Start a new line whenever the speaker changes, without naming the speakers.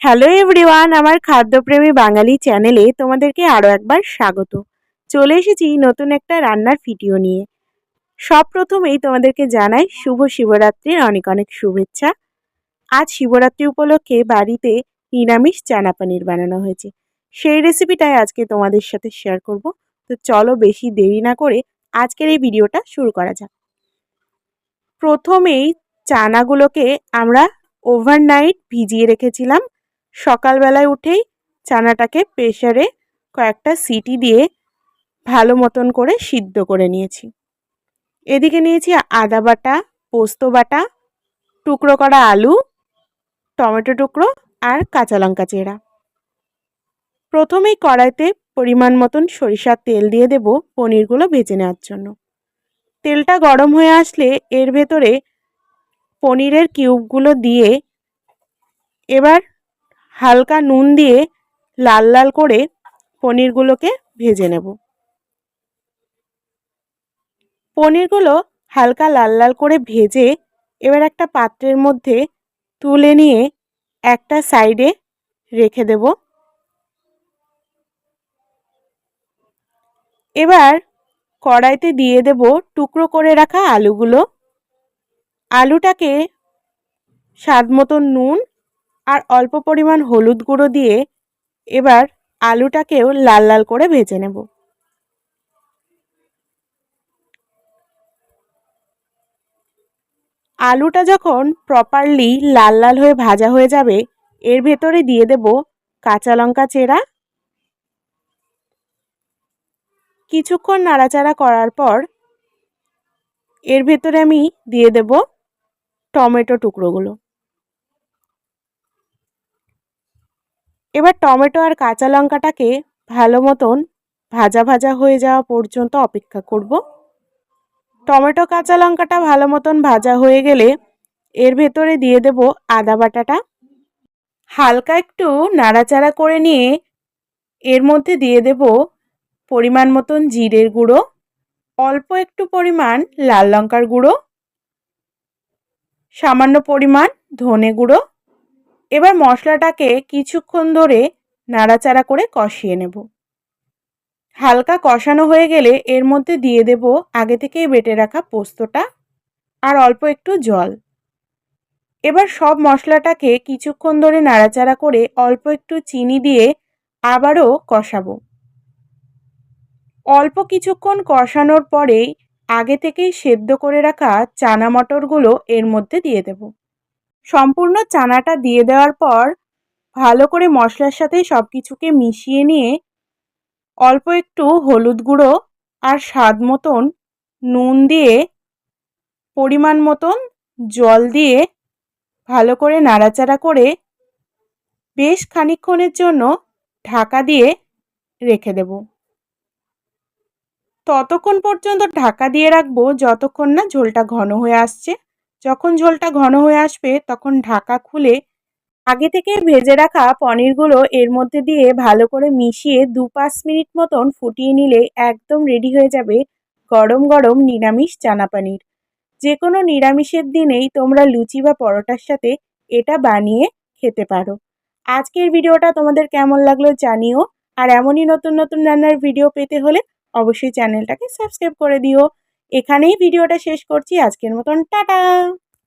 Hello everyone আমার খাদ্যপ্রেমী বাঙালি চ্যানেলে তোমাদেরকে আরও একবার স্বাগত। চলে এসেছি নতুন একটা রান্নার ভিডিও নিয়ে। সব প্রথমেই তোমাদেরকে জানাই শুভ শিবরাত্রির অনেক অনেক শুভেচ্ছা। আজ শিবরাত্রি উপলক্ষে বাড়িতে নিরামিষ চানা পানির বানানো হয়েছে। সেই রেসিপিটাই আজকে তোমাদের সাথে শেয়ার করব। তো চলো বেশি দেরি না করে আজকের এই ভিডিওটা শুরু করা যাক। প্রথমেই চানাগুলোকে আমরা ওভারনাইট ভিজিয়ে রেখেছিলাম। সকালবেলায় উঠেই চানাটাকে প্রেশারে কয়েকটা সিটি দিয়ে ভালো মতন করে সিদ্ধ করে নিয়েছি। এদিকে নিয়েছি আদা বাটা, পোস্ত বাটা, টুকরো করা আলু, টমেটো টুকরো আর কাঁচা লঙ্কা চেরা। প্রথমেই কড়াইতে পরিমাণ মতন সরিষার তেল দিয়ে দেব পনিরগুলো ভেজে নেওয়ার জন্য। তেলটা গরম হয়ে আসলে এর ভেতরে পনিরের কিউবগুলো দিয়ে এবার হালকা নুন দিয়ে লাল লাল করে পনিরগুলোকে ভেজে নেব। পনিরগুলো হালকা লাল লাল করে ভেজে এবার একটা পাত্রের মধ্যে তুলে নিয়ে একটা সাইডে রেখে দেব। এবার কড়াইতে দিয়ে দেব টুকরো করে রাখা আলুগুলো। আলুটাকে স্বাদ মতন নুন আর অল্প পরিমাণ হলুদ গুঁড়ো দিয়ে এবার আলুটাকেও লাল লাল করে ভেজে নেব। আলুটা যখন প্রপারলি লাল লাল হয়ে ভাজা হয়ে যাবে, এর ভেতরে দিয়ে দেব কাঁচা লঙ্কা চেরা। কিছুক্ষণ নাড়াচাড়া করার পর এর ভেতরে আমি দিয়ে দেব টমেটো টুকরোগুলো। এবার টমেটো আর কাঁচা লঙ্কাটাকে ভালো মতন ভাজা ভাজা হয়ে যাওয়া পর্যন্ত অপেক্ষা করব। টমেটো কাঁচা লঙ্কাটা ভালো মতন ভাজা হয়ে গেলে এর ভেতরে দিয়ে দেব আদা বাটাটা। হালকা একটু নাড়াচাড়া করে নিয়ে এর মধ্যে দিয়ে দেব পরিমাণ মতন জিরের গুঁড়ো, অল্প একটু পরিমাণ লাল লঙ্কার গুঁড়ো, সামান্য পরিমাণ ধনে গুঁড়ো এবার মশলাটাকে কিছুক্ষণ ধরে নাড়াচাড়া করে কষিয়ে নেব। হালকা কষানো হয়ে গেলে এর মধ্যে দিয়ে দেব আগে থেকেই বেটে রাখা পোস্তটা আর অল্প একটু জল। এবার সব মশলাটাকে কিছুক্ষণ ধরে নাড়াচাড়া করে অল্প একটু চিনি দিয়ে আবারও কষাবো। অল্প কিছুক্ষণ কষানোর পরেই আগে থেকেই সেদ্ধ করে রাখা চানা মটরগুলো এর মধ্যে দিয়ে দেবো। সম্পূর্ণ চানাটা দিয়ে দেওয়ার পর ভালো করে মশলার সাথে সব কিছুকে মিশিয়ে নিয়ে অল্প একটু হলুদ গুঁড়ো আর স্বাদ মতন নুন দিয়ে, পরিমাণ মতন জল দিয়ে ভালো করে নাড়াচাড়া করে বেশ খানিক্ষণের জন্য ঢাকা দিয়ে রেখে দেব। ততক্ষণ পর্যন্ত ঢাকা দিয়ে রাখব, যতক্ষণ না ঝোলটা ঘন হয়ে আসছে। যখন ঝোলটা ঘন হয়ে আসবে, তখন ঢাকা খুলে আগে থেকে ভেজে রাখা পনিরগুলো এর মধ্যে দিয়ে ভালো করে মিশিয়ে দু পাঁচ মিনিট মতন ফুটিয়ে নিলে একদম রেডি হয়ে যাবে গরম গরম নিরামিষ চানা পানির। যে কোনো নিরামিষের দিনেই তোমরা লুচি বা পরোটার সাথে এটা বানিয়ে খেতে পারো। আজকের ভিডিওটা তোমাদের কেমন লাগল জানিও, আর এমনই নতুন নতুন রান্নার ভিডিও পেতে হলে অবশ্যই চ্যানেলটাকে সাবস্ক্রাইব করে দিও। এখানেই ভিডিওটা শেষ করছি। আজকের মতন টাটা!